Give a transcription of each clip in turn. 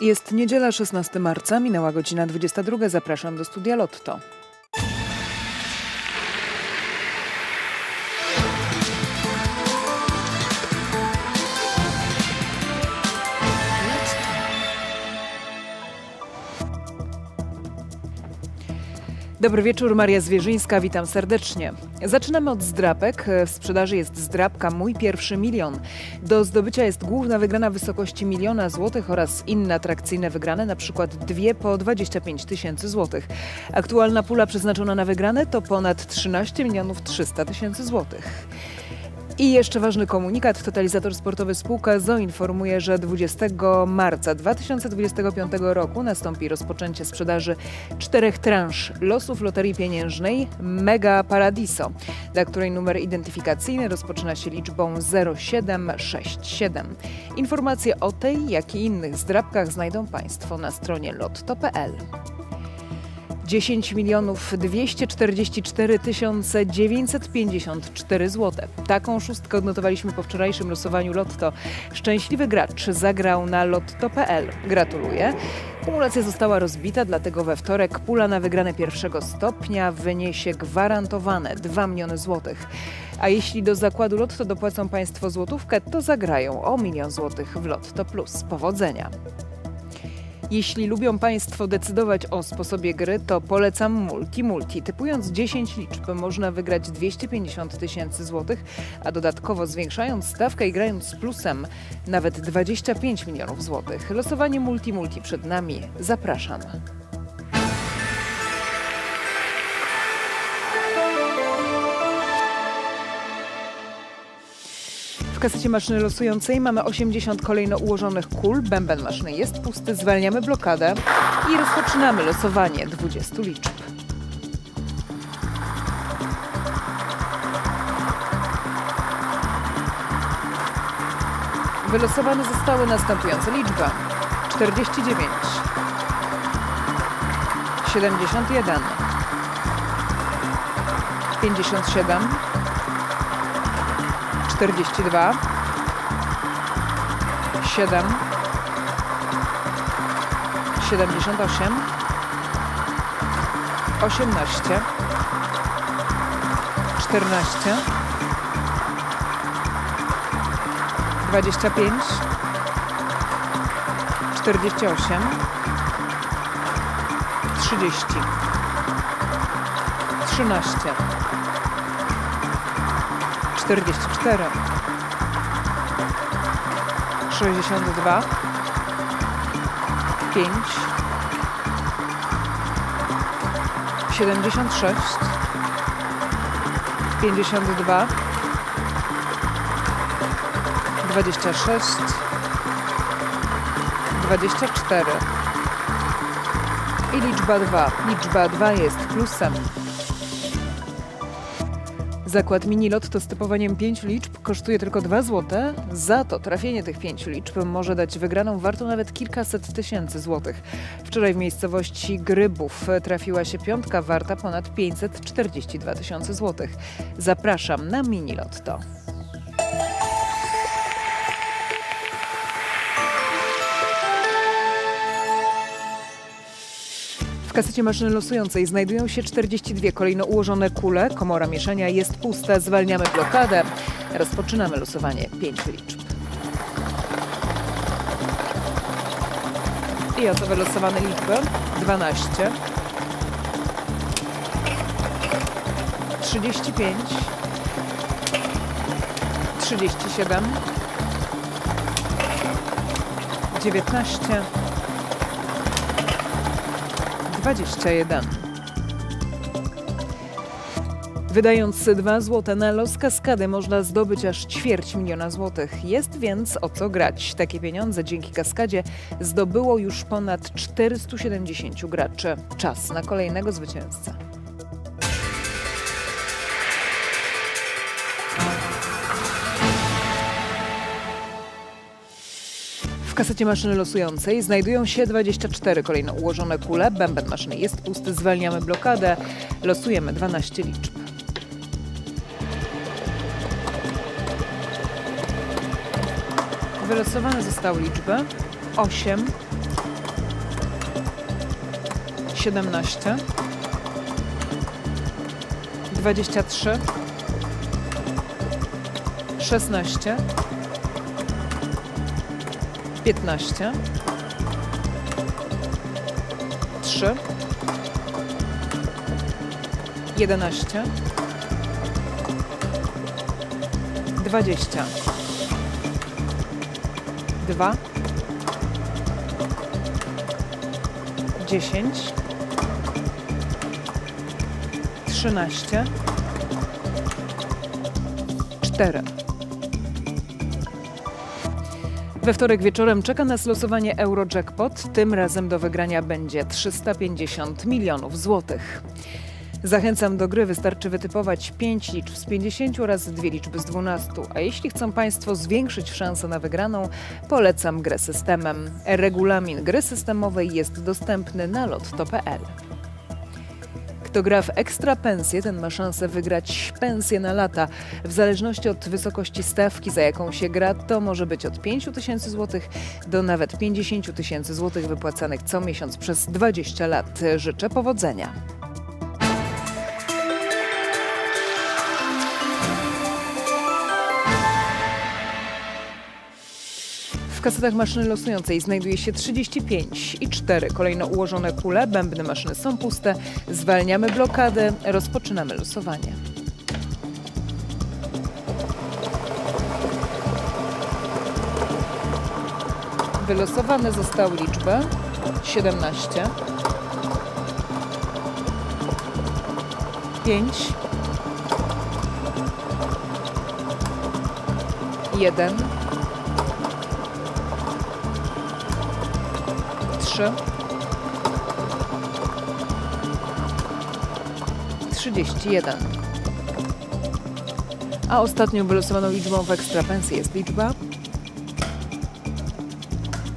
Jest niedziela 16 marca, minęła godzina 22. Zapraszam do studia Lotto. Dobry wieczór, Maria Zwierzyńska, witam serdecznie. Zaczynamy od zdrapek. W sprzedaży jest zdrapka Mój Pierwszy Milion. Do zdobycia jest główna wygrana w wysokości miliona złotych oraz inne atrakcyjne wygrane, na przykład dwie po 25 tysięcy złotych. Aktualna pula przeznaczona na wygrane to ponad 13 milionów 300 tysięcy złotych. I jeszcze ważny komunikat. Totalizator Sportowy Spółka ZO informuje, że 20 marca 2025 roku nastąpi rozpoczęcie sprzedaży czterech transz losów loterii pieniężnej Mega Paradiso, dla której numer identyfikacyjny rozpoczyna się liczbą 0767. Informacje o tej, jak i innych zdrabkach znajdą Państwo na stronie lotto.pl. 10 milionów 244 tysiące 954 zł. Taką szóstkę odnotowaliśmy po wczorajszym losowaniu Lotto. Szczęśliwy gracz zagrał na lotto.pl. Gratuluję. Kumulacja została rozbita, dlatego we wtorek pula na wygrane pierwszego stopnia wyniesie gwarantowane 2 miliony złotych. A jeśli do zakładu Lotto dopłacą Państwo złotówkę, to zagrają o milion złotych w Lotto Plus. Powodzenia! Jeśli lubią Państwo decydować o sposobie gry, to polecam Multi Multi. Typując 10 liczb można wygrać 250 tysięcy złotych, a dodatkowo zwiększając stawkę i grając z plusem nawet 25 milionów złotych. Losowanie Multi Multi przed nami. Zapraszam. W kasecie maszyny losującej mamy 80 kolejno ułożonych kul. Bęben maszyny jest pusty, zwalniamy blokadę i rozpoczynamy losowanie 20 liczb. Wylosowane zostały następujące liczby. 49 71 57 42 7 78 18 14 25 48 30 13 44 62 5 76 52 26 24 i liczba 2. Liczba 2 jest plusem. Zakład mini lotto z typowaniem 5 liczb kosztuje tylko 2 zł. Za to trafienie tych 5 liczb może dać wygraną wartą nawet kilkaset tysięcy złotych. Wczoraj w miejscowości Grybów trafiła się piątka warta ponad 542 tysiące złotych. Zapraszam na mini kasecie maszyny losującej znajdują się 42 kolejno ułożone kule. Komora mieszania jest pusta. Zwalniamy blokadę. Rozpoczynamy losowanie 5 liczb. I oto wylosowane liczby. 12 35 37 19 21. Wydając 2 zł na los kaskady można zdobyć aż ćwierć miliona złotych. Jest więc o co grać. Takie pieniądze dzięki kaskadzie zdobyło już ponad 470 graczy. Czas na kolejnego zwycięzcę. Kasecie maszyny losującej znajdują się 24 kolejno ułożone kule. Bęben maszyny jest pusty, zwalniamy blokadę. Losujemy 12 liczb. Wylosowane zostały liczby 8, 17, 23, 16, 15, 3, 11, 20, 2, 10, 13, 4. We wtorek wieczorem czeka nas losowanie Eurojackpot. Tym razem do wygrania będzie 350 milionów złotych. Zachęcam do gry, wystarczy wytypować 5 liczb z 50 oraz dwie liczby z 12. A jeśli chcą Państwo zwiększyć szanse na wygraną, polecam grę systemem. Regulamin gry systemowej jest dostępny na lotto.pl. Kto gra w ekstra pensję, ten ma szansę wygrać pensję na lata. W zależności od wysokości stawki, za jaką się gra, to może być od 5 tysięcy złotych do nawet 50 tysięcy złotych wypłacanych co miesiąc przez 20 lat. Życzę powodzenia. Kasetach maszyny losującej znajduje się 35 i 4 kolejno ułożone kule. Bębny maszyny są puste. Zwalniamy blokadę. Rozpoczynamy losowanie. Wylosowane zostały liczby 17, 5, 1, 3, 31. A ostatnią wylosowaną liczbą w ekstrapensji jest liczba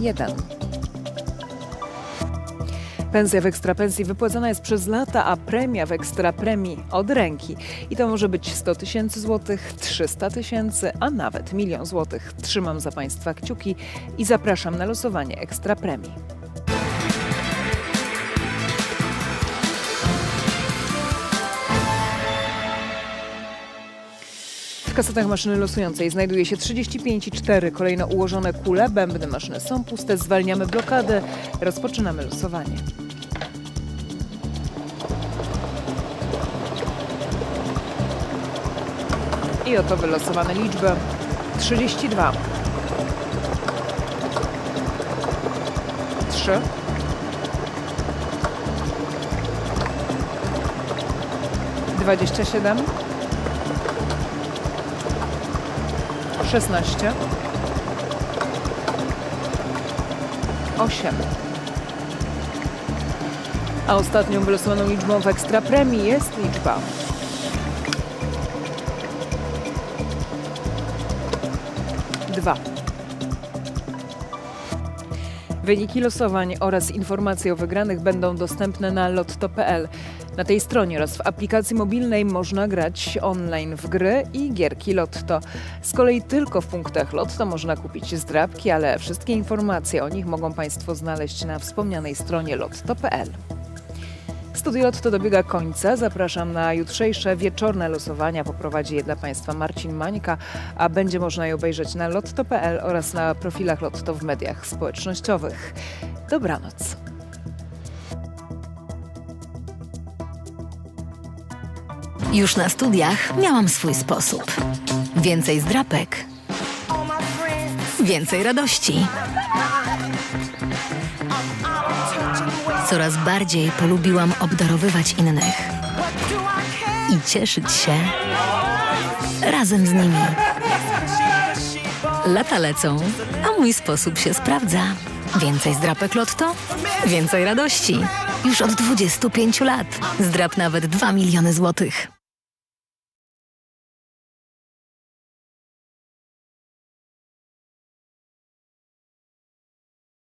1. Pensja w ekstrapensji wypłacana jest przez lata, a premia w ekstrapremii od ręki. I to może być 100 tysięcy złotych, 300 tysięcy, a nawet milion złotych. Trzymam za Państwa kciuki i zapraszam na losowanie ekstrapremii. Kasetach maszyny losującej znajduje się 35 i 4 kolejno ułożone kule. Bębny maszyny są puste. Zwalniamy blokadę. Rozpoczynamy losowanie. I oto wylosowane liczby. 32. 3. 27. 16 8 A ostatnią wylosowaną liczbą w ekstrapremii jest liczba 2 Wyniki losowań oraz informacje o wygranych będą dostępne na lotto.pl. Na tej stronie oraz w aplikacji mobilnej można grać online w gry i gierki Lotto. Z kolei tylko w punktach Lotto można kupić zdrabki, ale wszystkie informacje o nich mogą Państwo znaleźć na wspomnianej stronie lotto.pl. Studio Lotto dobiega końca. Zapraszam na jutrzejsze wieczorne losowania. Poprowadzi je dla Państwa Marcin Mańka, a będzie można je obejrzeć na lotto.pl oraz na profilach Lotto w mediach społecznościowych. Dobranoc. Już na studiach miałam swój sposób. Więcej zdrapek, więcej radości. Coraz bardziej polubiłam obdarowywać innych i cieszyć się razem z nimi. Lata lecą, a mój sposób się sprawdza. Więcej zdrapek Lotto, więcej radości. Już od 25 lat. Zdrap nawet 2 miliony złotych.